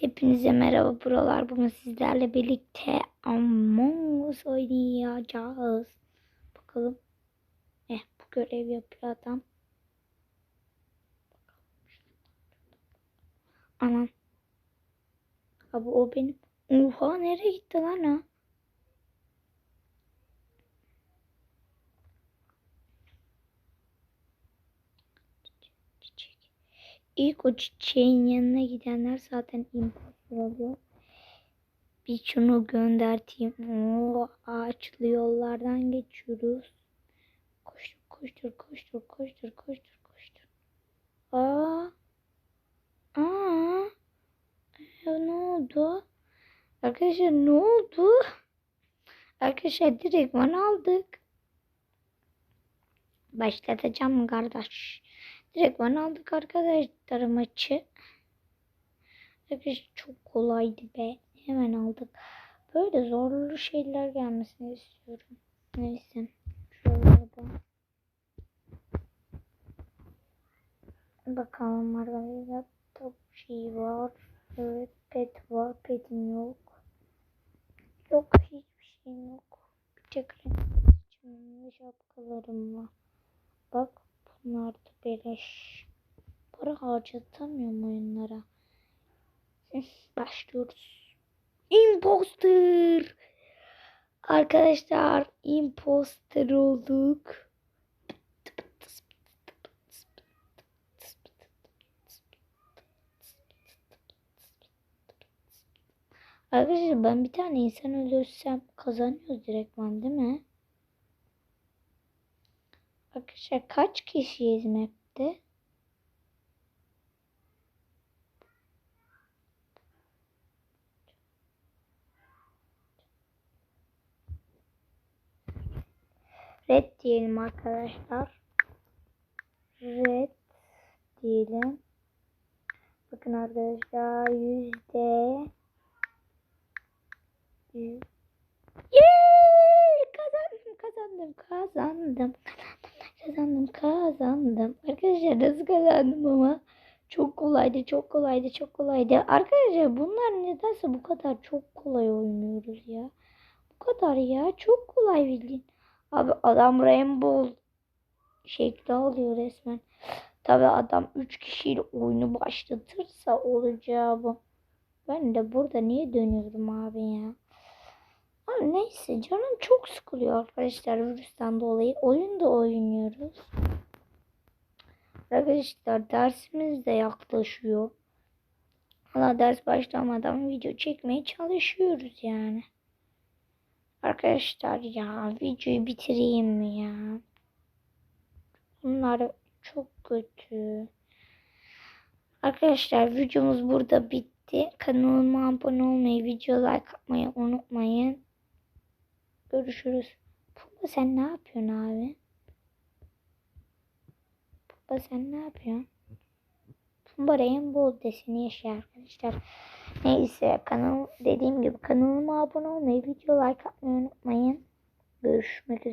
Hepinize merhaba buralar. Bugün sizlerle birlikte Among Us oynayacağız. Bakalım. Eh bu görev yapıyor adam. Aman. Abi o benim. Oha nereye gitti lan o? İlk o çiçeğin yanına gidenler zaten impostor oluyor. Bir şunu gönderteyim. Oo, ağaçlı yollardan geçiyoruz. Koştur koştur koştur koştur koştur koştur. Aa. Aa. Ya ne oldu? Arkadaşlar ne oldu? Arkadaşlar direkt bana aldık. Başlatacağım kardeş? Direkt bana aldık arkadaşlar maçı. Arkadaşlar çok kolaydı be. Hemen aldık. Böyle zorlu şeyler gelmesini istiyorum. Neyse. Şöyle da. Bakalım arkadaşlar. Top şey var. Evet pet var. Petim yok. Yok hiçbir şey yok. Bir tek şapkalarım var. Bak bunlar da beleş. Para harcatamıyorum oyunlara. Başlıyoruz. Imposter. Arkadaşlar imposter olduk. Arkadaşlar ben bir tane insan öldürsem kazanıyoruz direktman değil mi? Arkadaşlar kaç kişiyiz map'te? Red diyelim arkadaşlar. Red diyelim. Bakın arkadaşlar yüzde yüz. Yeee! Kazandım, kazandım, kazandım, kazandım, kazandım. Arkadaşlar nasıl kazandım ama çok kolaydı, çok kolaydı, çok kolaydı. Arkadaşlar bunlar nedense bu kadar çok kolay oynuyoruz ya. Bu kadar ya, çok kolay bildiğin. Abi adam Rainbow şekli alıyor resmen. Tabi adam 3 kişiyle oyunu başlatırsa olacağı bu. Ben de burada niye dönüyorum abi ya? Ama neyse canım çok sıkılıyor arkadaşlar virüsten dolayı. Oyun da oynuyoruz. Arkadaşlar dersimiz de yaklaşıyor. Valla ders başlamadan video çekmeye çalışıyoruz yani. Arkadaşlar ya videoyu bitireyim mi ya? Bunlar çok kötü. Arkadaşlar videomuz burada bitti. Kanalıma abone olmayı, video like atmayı unutmayın. Görüşürüz. Pumba sen ne yapıyorsun abi? Pumba sen ne yapıyorsun? Pumba Rainbow deseni yaşıyor arkadaşlar. Neyse kanal dediğim gibi kanalıma abone olmayı, video like atmayı unutmayın. Görüşmek üzere.